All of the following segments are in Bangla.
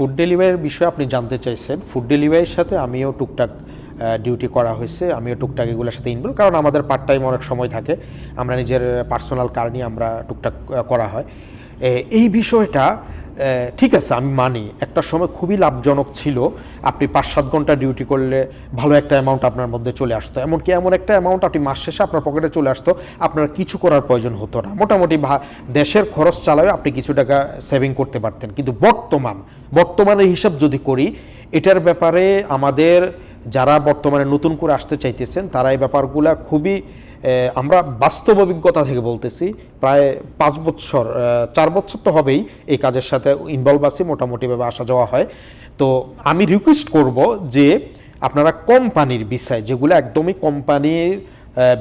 ফুড ডেলিভারির বিষয়ে আপনি জানতে চাইছেন ফুড ডেলিভারির সাথে আমিও টুকটাক ডিউটি করা হয়েছে, আমিও টুকটাক এগুলোর সাথে ইনভলভ কারণ আমাদের পার্ট টাইম অনেক সময় থাকে, আমরা নিজের পার্সোনাল কার নিয়ে আমরা টুকটাক করা হয়। এই বিষয়টা ঠিক আছে, আমি মানি। একটা সময় খুবই লাভজনক ছিল। আপনি পাঁচ সাত ঘণ্টা ডিউটি করলে ভালো একটা অ্যামাউন্ট আপনার মধ্যে চলে আসতো। এমনকি এমন একটা অ্যামাউন্ট আপনি মাস শেষে আপনার পকেটে চলে আসতো, আপনার কিছু করার প্রয়োজন হতো না। মোটামুটি দেশের খরচ চালাবে আপনি কিছু টাকা সেভিং করতে পারতেন। কিন্তু বর্তমান, বর্তমানের হিসাব যদি করি, এটার ব্যাপারে আমাদের যারা বর্তমানে নতুন করে আসতে চাইতেছেন, তারা এই ব্যাপারগুলা খুবই আমরা বাস্তব অভিজ্ঞতা থেকে বলতেছি, প্রায় পাঁচ বছর চার বছর তো হবেই এই কাজের সাথে ইনভলভ আছি, মোটামুটিভাবে আসা যাওয়া হয়। তো আমি রিকোয়েস্ট করব যে আপনারা কোম্পানির বিষয়, যেগুলো একদমই কোম্পানির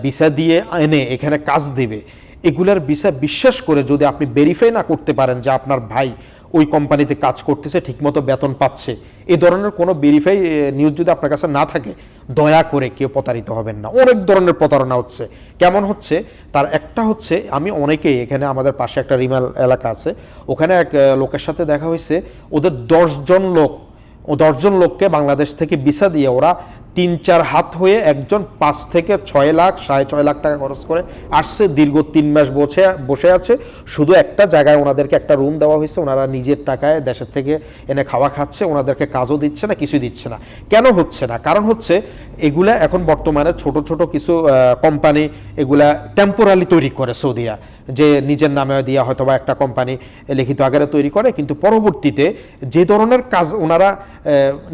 বিষয় দিয়ে এনে এখানে কাজ দেবে, এগুলার বিষয় বিশ্বাস করে যদি আপনি ভেরিফাই না করতে পারেন যে আপনার ভাই ওই কোম্পানিতে কাজ করতেছে, ঠিকমতো বেতন পাচ্ছে। এ ধরনের কোনো ভেরিফাই নিউজ যদি আপনার কাছে না থাকে, দয়া করে কেউ প্রতারিত হবেন না। অনেক ধরনের প্রতারণা হচ্ছে। কেমন হচ্ছে? তার একটা হচ্ছে, আমি অনেকেই এখানে আমাদের পাশে একটা রিমাল এলাকা আছে, ওখানে এক লোকের সাথে দেখা হয়েছে, ওদের দশজন লোক, ও দশজন লোককে বাংলাদেশ থেকে ভিসা দিয়ে ওরা তিন চার হাত হয়ে একজন পাঁচ থেকে ছয় লাখ, সাড়ে ছয় লাখ টাকা খরচ করে আসছে, দীর্ঘ তিন মাস বসে বসে আছে। শুধু একটা জায়গায় ওনাদেরকে একটা রুম দেওয়া হয়েছে, ওনারা নিজের টাকায় দেশের থেকে এনে খাওয়া খাচ্ছে, ওনাদেরকে কাজও দিচ্ছে না, কিছুই দিচ্ছে না। কেন হচ্ছে না? কারণ হচ্ছে, এগুলা এখন বর্তমানে ছোট ছোট কিছু কোম্পানি এগুলা টেম্পোরালি তৈরি করে সৌদিরা। যে নিজের নামে দিয়ে হয়তো বা একটা কোম্পানি লিখিত আকারে তৈরি করে, কিন্তু পরবর্তীতে যে ধরনের কাজ ওনারা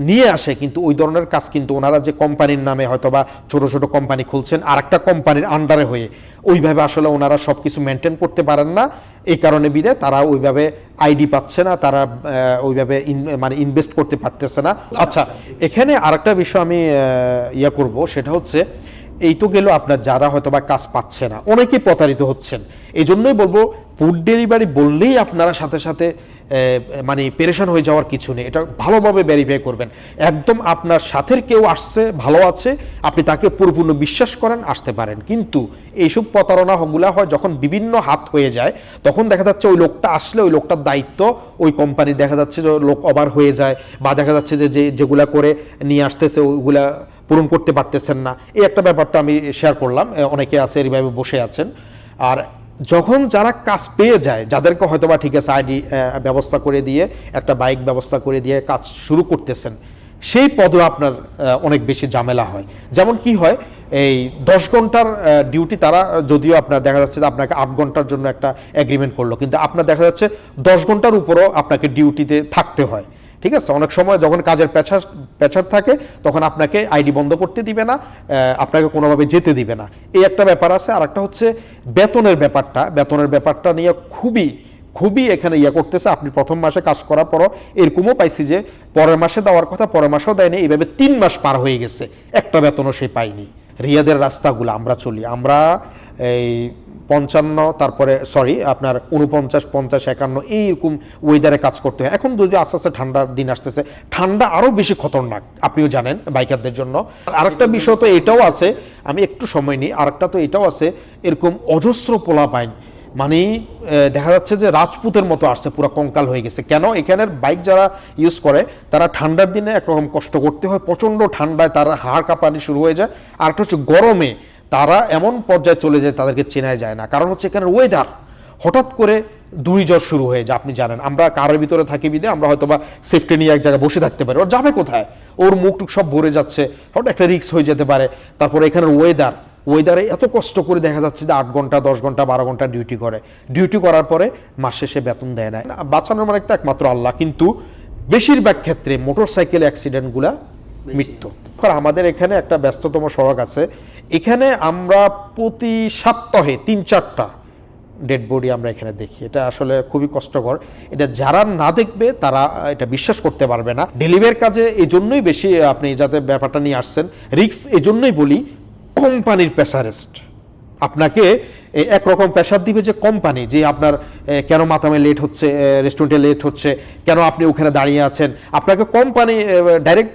নিয়ে আসে, কিন্তু ওই ধরনের কাজ কিন্তু ওনারা যে কোম্পানির নামে হয়তো বা ছোটো ছোটো কোম্পানি খুলছেন আর একটা কোম্পানির আন্ডারে হয়ে, ওইভাবে আসলে ওনারা সব কিছু মেনটেন করতে পারেন না। এই কারণে বিদে তারা ওইভাবে আইডি পাচ্ছে না, তারা ওইভাবে মানে ইনভেস্ট করতে পারতেছে না। আচ্ছা এখানে আরেকটা বিষয় আমি ইয়া করব, সেটা হচ্ছে এই তো গেল আপনার যারা হয়তো বা কাজ পাচ্ছে না, অনেকেই প্রতারিত হচ্ছেন। এই জন্যই বলব ফুড ডেলিভারি বললেই আপনারা সাথে সাথে মানে পেরেশান হয়ে যাওয়ার কিছু নেই। এটা ভালোভাবে ভেরিফাই করবেন। একদম আপনার সাথের কেউ আসছে, ভালো আছে, আপনি তাকে পুরোপূর্ণ বিশ্বাস করেন, আসতে পারেন। কিন্তু এইসব প্রতারণাগুলো হয় যখন বিভিন্ন হাত হয়ে যায়, তখন দেখা যাচ্ছে ওই লোকটা আসলে ওই লোকটার দায়িত্ব, ওই কোম্পানি দেখা যাচ্ছে যে লোক অবার হয়ে যায় বা দেখা যাচ্ছে যে যেগুলা করে নিয়ে আসতেছে ওইগুলা পূরণ করতে পারতেছেন না। এই একটা ব্যাপারটা আমি শেয়ার করলাম। অনেকে আছে এইভাবে বসে আছেন। আর যখন যারা কাজ পেয়ে যায়, যাদেরকে হয়তো বা ঠিক আছে, আইডি ব্যবস্থা করে দিয়ে, একটা বাইক ব্যবস্থা করে দিয়ে কাজ শুরু করতেছেন, সেই পদও আপনার অনেক বেশি ঝামেলা হয়। যেমন কি হয়, এই দশ ঘণ্টার ডিউটি তারা, যদিও আপনার দেখা যাচ্ছে যে আপনাকে আট ঘণ্টার জন্য একটা এগ্রিমেন্ট করল, কিন্তু আপনার দেখা যাচ্ছে দশ ঘণ্টার উপরও আপনাকে ডিউটিতে থাকতে হয়। ঠিক আছে? অনেক সময় যখন কাজের পেছার পেছার থাকে, তখন আপনাকে আইডি বন্ধ করতে দিবে না আপনাকে কোনোভাবে যেতে দিবে না। এই একটা ব্যাপার আছে। আর একটা হচ্ছে বেতনের ব্যাপারটা। বেতনের ব্যাপারটা নিয়ে খুবই খুবই এখানে ইয়ে করতেছে। আপনি প্রথম মাসে কাজ করার পরও এরকমও পাইছি যে, পরের মাসে দেওয়ার কথা পরের মাসেও দেয়নি। এইভাবে তিন মাস পার হয়ে গেছে। একটা বেতনও সে পায়নি। রিয়াদের রাস্তাগুলো আমরা চলি। আমরা এই পঞ্চান্ন, তারপরে সরি আপনার উনপঞ্চাশ পঞ্চাশ, একান্ন, এইরকম ওয়েদারে কাজ করতে হয়। এখন যদি আস্তে আস্তে ঠান্ডার দিন আসতেছে, ঠান্ডা আরও বেশি খতরনাক, আপনিও জানেন বাইকারদের জন্য। আরেকটা বিষয় তো এটাও আছে, আমি একটু সময় নিই, আরেকটা তো এটাও আছে, এরকম অজস্র পোলা পাইন মানে দেখা যাচ্ছে যে রাজপুতের মতো আসছে, পুরো কঙ্কাল হয়ে গেছে। কেন? এখানের বাইক যারা ইউজ করে, তারা ঠান্ডার দিনে একরকম কষ্ট করতে হয়, প্রচণ্ড ঠান্ডায় তারা হাড় কাঁপানি শুরু হয়ে যায়। আর একটা হচ্ছে গরমে তারা এমন পর্যায়ে চলে যায় তাদেরকে চেনাই যায় না। কারণ হচ্ছে এখানের ওয়েদার হঠাৎ করে দুই জ্বর শুরু হয়ে যায় আপনি জানেন। আমরা কারের ভিতরে থাকি বিদে আমরা হয়তো বা সেফটি নিয়ে এক জায়গায় বসে থাকতে পারি। ওর যাবে কোথায়? ওর মুখ টুক সব ভরে যাচ্ছে। হঠাৎ একটা রিক্স হয়ে যেতে পারে। তারপরে এখানের ওয়েদার ওয়েদারে এত কষ্ট করে দেখা যাচ্ছে যে আট ঘণ্টা দশ ঘণ্টা বারো ঘণ্টা ডিউটি করে। ডিউটি করার পরে মাস শেষে বেতন দেয় না। বাঁচানোর মানে একমাত্র আল্লাহ। কিন্তু বেশিরভাগ ক্ষেত্রে মোটর সাইকেল অ্যাক্সিডেন্টগুলা মৃত্যু। আমাদের এখানে একটা ব্যস্ততম সড়ক আছে। এখানে আমরা প্রতি সপ্তাহে তিন চারটা ডেড বডি আমরা এখানে দেখি। এটা আসলে খুবই কষ্টকর। এটা যারা না দেখবে, তারা এটা বিশ্বাস করতে পারবে না। ডেলিভারির কাজে এই জন্যই বেশি আপনি যাতে ব্যাপারটা নিয়ে আসছেন রিক্স এই জন্যই বলি, কোম্পানির প্রেসারেস্ট। আপনাকে একরকম প্রেশার দিবে যে কোম্পানি যে আপনার কেন মাতামে লেট হচ্ছে রেস্টুরেন্টে লেট হচ্ছে, কেন আপনি ওখানে দাঁড়িয়ে আছেন? আপনাকে কোম্পানি ডাইরেক্ট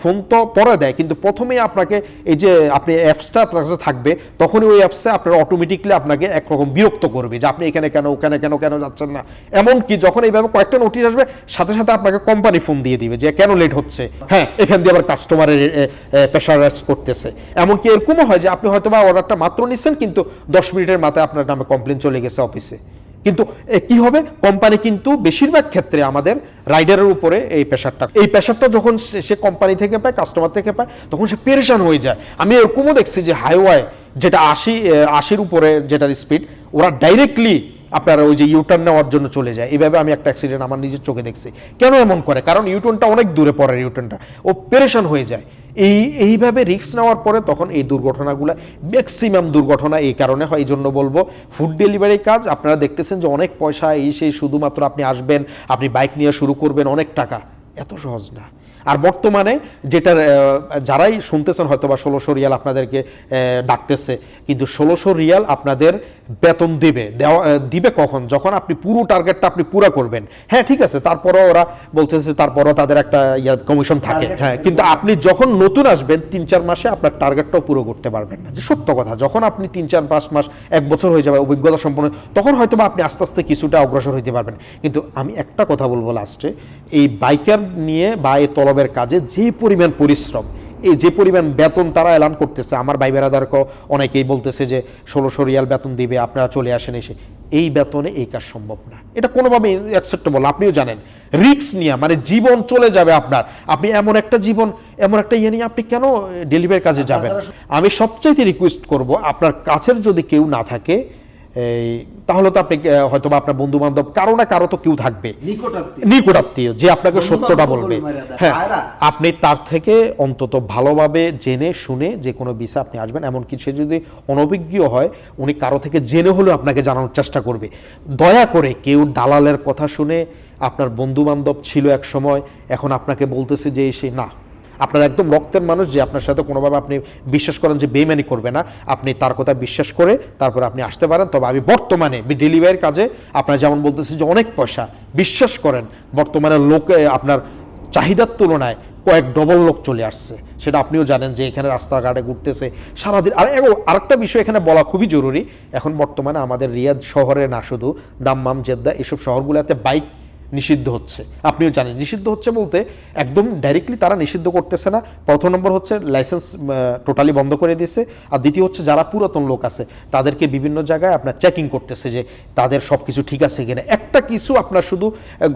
ফোন তো পরে দেয়, কিন্তু প্রথমেই আপনাকে এই যে আপনি অ্যাপসটা আপনার কাছে থাকবে, তখনই ওই অ্যাপসে আপনার অটোমেটিকলি আপনাকে একরকম বিরক্ত করবে যে আপনি এখানে কেন, ওখানে কেন কেন যাচ্ছেন না। এমনকি যখন এইভাবে কয়েকটা নোটিশ আসবে, সাথে সাথে আপনাকে কোম্পানি ফোন দিয়ে দিবে যে কেন লেট হচ্ছে? হ্যাঁ এখান দিয়ে আবার কাস্টমারের প্রেশারাইজ করতেছে। এমনকি এরকমও হয় যে আপনি হয়তো বা অর্ডারটা মাত্র নিচ্ছেন, কিন্তু দশ মিনিটের মাথায় আপনার নামে কমপ্লেন চলে গেছে অফিসে কিন্তু কি হবে? কোম্পানি কিন্তু বেশিরভাগ ক্ষেত্রে আমাদের রাইডারের উপরে এই প্রেশারটা এই প্রেশারটা যখন সে কোম্পানি থেকে পায় কাস্টমার থেকে পায়, তখন সে পেরেশান হয়ে যায়। আমি এরকমও দেখছি যে হাইওয়ে যেটা আশি আশির উপরে যেটার স্পিড ওরা ডাইরেক্টলি আপনার ওই যে ইউটার্ন নেওয়ার জন্য চলে যায়। এইভাবে আমি একটা অ্যাক্সিডেন্ট আমার নিজের চোখে দেখছি। কেন এমন করে? কারণ ইউটার্নটা অনেক দূরে পড়ে ইউটার্নটা ও পেরেশান হয়ে যায়। এই, এইভাবে রিস্ক নেওয়ার পরে তখন এই দুর্ঘটনাগুলো ম্যাক্সিমাম দুর্ঘটনা এই কারণে হয় এই জন্য বলব ফুড ডেলিভারি কাজ, আপনারা দেখতেছেন যে অনেক পয়সা এই, সেই শুধুমাত্র আপনি আসবেন, আপনি বাইক নিয়ে শুরু করবেন অনেক টাকা। এত সহজ না। আর বর্তমানে যেটার যারাই শুনতেছেন হয়তো বা ষোলোশো রিয়াল আপনাদেরকে ডাকতেছে কিন্তু ষোলোশো রিয়াল আপনাদের বেতন দিবে। দেওয়া দিবে কখন? যখন আপনি পুরো টার্গেটটা আপনি পুরো করবেন। হ্যাঁ ঠিক আছে তারপরও ওরা বলতেছে তারপরও তাদের একটা ইয়া কমিশন থাকে। হ্যাঁ কিন্তু আপনি যখন নতুন আসবেন তিন চার মাসে আপনার টার্গেটটাও পুরো করতে পারবেন না। যে সত্য কথা যখন আপনি তিন চার পাঁচ মাস এক বছর হয়ে যাবে অভিজ্ঞতা সম্পন্ন তখন হয়তো বা আপনি আস্তে আস্তে কিছুটা অগ্রসর হইতে পারবেন। কিন্তু আমি একটা কথা বলব লাস্টে এই বাইকার নিয়ে বা এই তলবের কাজে যে পরিমাণ পরিশ্রম এই যে পরিমাণ বেতন তারা এলান করতেছে আমার ভাই বেড়াদারকে অনেকেই বলতেছে যে ষোলোশো রিয়াল বেতন দিবে আপনারা চলে আসেন এসে। এই বেতনে এই কাজ সম্ভব না। এটা কোনোভাবে অ্যাকসেপ্টেবল আপনিও জানেন রিক্স নিয়ে মানে জীবন চলে যাবে আপনার। আপনি এমন একটা জীবন এমন একটা ইয়ে নিয়ে আপনি কেন ডেলিভারি কাজে যাবেন? আমি সবচাইতে রিকোয়েস্ট করব আপনার কাছের যদি কেউ না থাকে এই তাহলে তো আপনি হয়তো বা আপনার বন্ধু বান্ধব কারও না কারও তো কেউ থাকবে। নিকটাত্মীয়। যে আপনাকে সত্যটা বলবে। হ্যাঁ আপনি তার থেকে অন্তত ভালোভাবে জেনে শুনে যে কোনো বিষয় আপনি আসবেন এমনকি সে যদি অনভিজ্ঞ হয় উনি কারও থেকে জেনে হলেও আপনাকে জানানোর চেষ্টা করবে। দয়া করে কেউ দালালের কথা শুনে আপনার বন্ধু বান্ধব ছিল এক সময় এখন আপনাকে বলতেছে যে সে না। আপনার একদম রক্তের মানুষ যে আপনার সাথে কোনোভাবে আপনি বিশ্বাস করেন যে বেইমানি করবে না। আপনি তার কথা বিশ্বাস করে তারপরে আপনি আসতে পারেন। তবে আমি বর্তমানে ডেলিভারির কাজে আপনার যেমন বলতেছি যে অনেক পয়সা বিশ্বাস করেন, বর্তমানে লোকে আপনার চাহিদার তুলনায় কয়েক ডবল লোক চলে আসছে। সেটা আপনিও জানেন যে এখানে রাস্তাঘাটে ঘুরতেছে সারাদিন। আর এগো, আরেকটা বিষয় এখানে বলা খুবই জরুরি। এখন বর্তমানে আমাদের রিয়াদ শহরে না শুধু, দাম্মাম, জেদ্দা, এসব শহরগুলোতে বাইক নিষিদ্ধ হচ্ছে। আপনিও জানেন, নিষিদ্ধ হচ্ছে বলতে একদম ডাইরেক্টলি তারা নিষিদ্ধ করতেছে না। প্রথম নম্বর হচ্ছে লাইসেন্স টোটালি বন্ধ করে দিয়েছে। আর দ্বিতীয় হচ্ছে যারা পুরাতন লোক আছে, তাদেরকে বিভিন্ন জায়গায় আপনার চেকিং করতেছে যে তাদের সব কিছু ঠিক আছে কিনা। একটা কিছু আপনার শুধু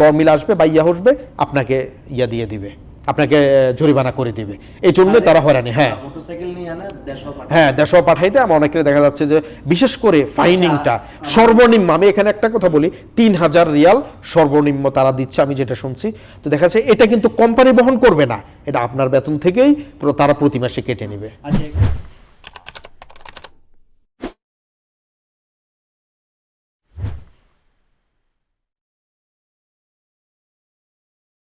গরমিল আসবে বা ইয়া আসবে আপনাকে ইয়া দিয়ে দিবে। আপনাকে জরিমানা করে দিবে। এই জন্য তারা হয়রানি হ্যাঁ। হ্যাঁ দেশও পাঠাই হ্যাঁ পাঠাইতে আমার অনেকের দেখা যাচ্ছে যে বিশেষ করে ফাইনিংটা সর্বনিম্ন আমি এখানে একটা কথা বলি তিন হাজার রিয়াল সর্বনিম্ন তারা দিচ্ছে আমি যেটা শুনছি। তো দেখা যাচ্ছে এটা কিন্তু কোম্পানি বহন করবে না। এটা আপনার বেতন থেকেই তারা প্রতি মাসে কেটে নেবে। আচ্ছা